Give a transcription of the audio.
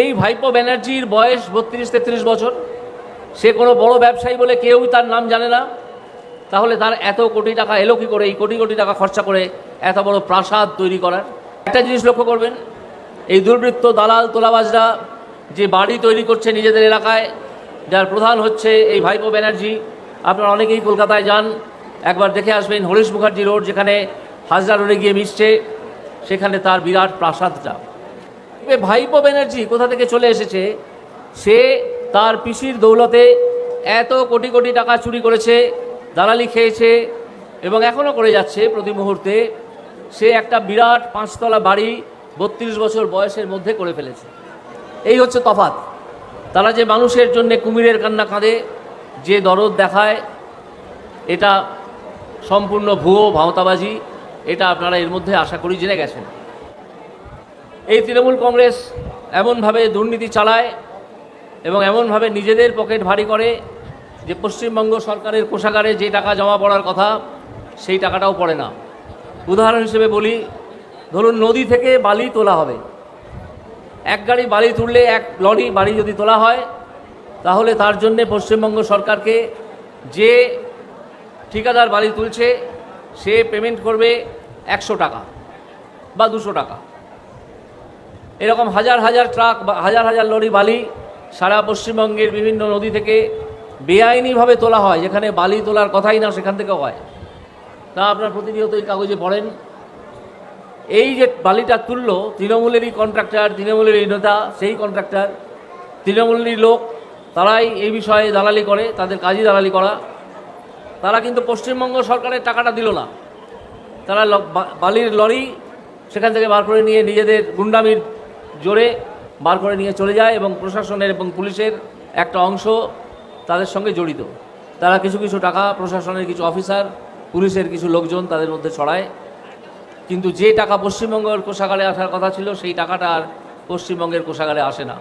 এই ভাইপো ব্যানার্জির বয়স বত্রিশ, তেত্রিশ বছর। সে কোনো বড় ব্যবসায়ী বলে কেউই তার নাম জানে না। তাহলে তার এত কোটি টাকা এলো কি করে? এই কোটি কোটি টাকা খরচা করে এত বড় প্রাসাদ তৈরি করার। একটা জিনিস লক্ষ্য করবেন, এই দুর্বৃত্ত দালাল তোলাবাজরা যে বাড়ি তৈরি করছে নিজেদের এলাকায়, যার প্রধান হচ্ছে এই ভাইপো ব্যানার্জি। আপনারা অনেকেই কলকাতায় যান, একবার দেখে আসবেন হরিশ মুখার্জি রোড, যেখানে হাজরা রোডে গিয়ে মিশছে, সেখানে তার বিরাট প্রাসাদটা। ভাইপো ব্যানার্জি কোথা থেকে চলে এসেছে? সে তার পিসির দৌলতে এত কোটি কোটি টাকা চুরি করেছে, দালালি খেয়েছে এবং এখনও করে যাচ্ছে প্রতি মুহূর্তে। সে একটা বিরাট পাঁচতলা বাড়ি বত্রিশ বছর বয়সের মধ্যে করে ফেলেছে। এই হচ্ছে তফাৎ। তারা যে মানুষের জন্য কুমিরের কান্না কাঁদে, যে দরদ দেখায়, এটা সম্পূর্ণ ভুয়ো ভাওতাবাজি, এটা আপনারা এর মধ্যে আশা করি জেনে গেছেন। এই তৃণমূল কংগ্রেস এমনভাবে দুর্নীতি চালায় এবং এমনভাবে নিজেদের পকেট ভারী করে যে পশ্চিমবঙ্গ সরকারের কোষাগারে যে টাকা জমা পড়ার কথা, সেই টাকাটাও পড়ে না। উদাহরণ হিসেবে বলি, ধরুন নদী থেকে বালি তোলা হবে। এক গাড়ি বালি তুললে এক লরি বালি যদি তোলা হয়, তাহলে তার জন্যে পশ্চিমবঙ্গ সরকারকে যে ঠিকাদার বালি তুলছে, সে পেমেন্ট করবে একশো টাকা বা দুশো টাকা। এরকম হাজার হাজার ট্রাক হাজার হাজার লরি বালি সারা পশ্চিমবঙ্গের বিভিন্ন নদী থেকে বেআইনিভাবে তোলা হয়, যেখানে বালি তোলার কথাই না সেখান থেকে হয়। তা আপনার প্রতিনিয়ত এই কাগজে পড়েন। এই যে বালিটা তুললো, তৃণমূলেরই কন্ট্রাক্টর তৃণমূলেরই নেতা, সেই কন্ট্রাক্টর তৃণমূলেরই লোক, তারাই এই বিষয়ে দালালি করে, তাদের কাজই দালালি করা। তারা কিন্তু পশ্চিমবঙ্গ সরকারের টাকাটা দিল না। তারা বালির লরি সেখান থেকে বার করে নিয়ে নিজেদের গুন্ডামির জোরে বার করে নিয়ে চলে যায় এবং প্রশাসনের এবং পুলিশের একটা অংশ তাদের সঙ্গে জড়িত। তারা কিছু কিছু টাকা প্রশাসনের কিছু অফিসার, পুলিশের কিছু লোকজন তাদের মধ্যে ছড়ায়। কিন্তু যে টাকা পশ্চিমবঙ্গের কোষাগারে আসার কথা ছিল, সেই টাকাটা আর পশ্চিমবঙ্গের কোষাগারে আসে না।